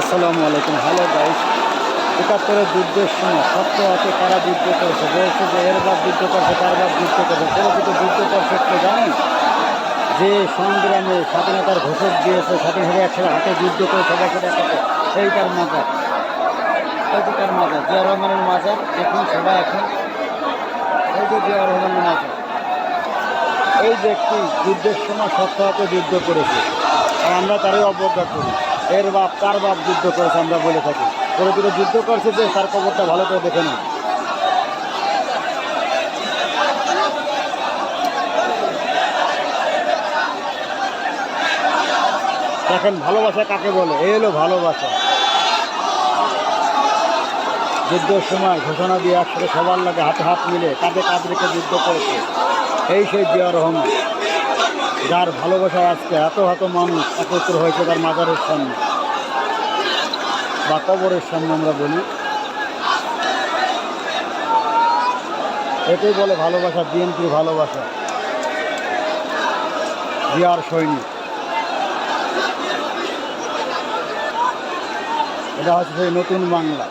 আসসালামু আলাইকুম। Hello guys একাত্তরের যুদ্ধের সময় সত্য হাতে কারা যুদ্ধ করেছে? বলছে যে এর বাপ যুদ্ধ করছে, তার বাপ যুদ্ধ করছে। প্রকৃত যুদ্ধ করছে একটু জানেন যে সংগ্রামে স্বাধীনতার ঘোষক দিয়েছে স্বাধীনভাবে একসাথে হাতে যুদ্ধ করে সবাই সাথে একসাথে সেইটার মাজার সেইটার মাজার জিয়া রহমানের মাজার এখন সবাই এখন এই যে জিয়া রহমানের মাজার এই ব্যক্তি যুদ্ধের সময় সত্য হাতে যুদ্ধ করেছে। আর আমরা তারই অবজ্ঞা করি। এর বাপ, কার বাপ যুদ্ধ করেছে আমরা বলে থাকি। প্রকৃত যুদ্ধ করছে যে তার খবরটা ভালো করে দেখে না দেখেন, ভালোবাসা কাকে বলে? এই হলো ভালোবাসা। যুদ্ধের সময় ঘোষণা দিয়ে একসাথে সবার লাগে হাতে হাত মিলে কাঁধে কাঁধ রেখে যুদ্ধ করেছে। এই সেই জিয়া রহমান। যার ভালোবাসায় আজকে এত এত মানুষ একত্র হয়েছে তার মাজারের সামনে বা কবরের সামনে আমরা বলি। এটাই বলে ভালোবাসা, বিএনপির ভালোবাসা। জিয়ার সৈনিক। এটা হচ্ছে সেই নতুন বাংলা।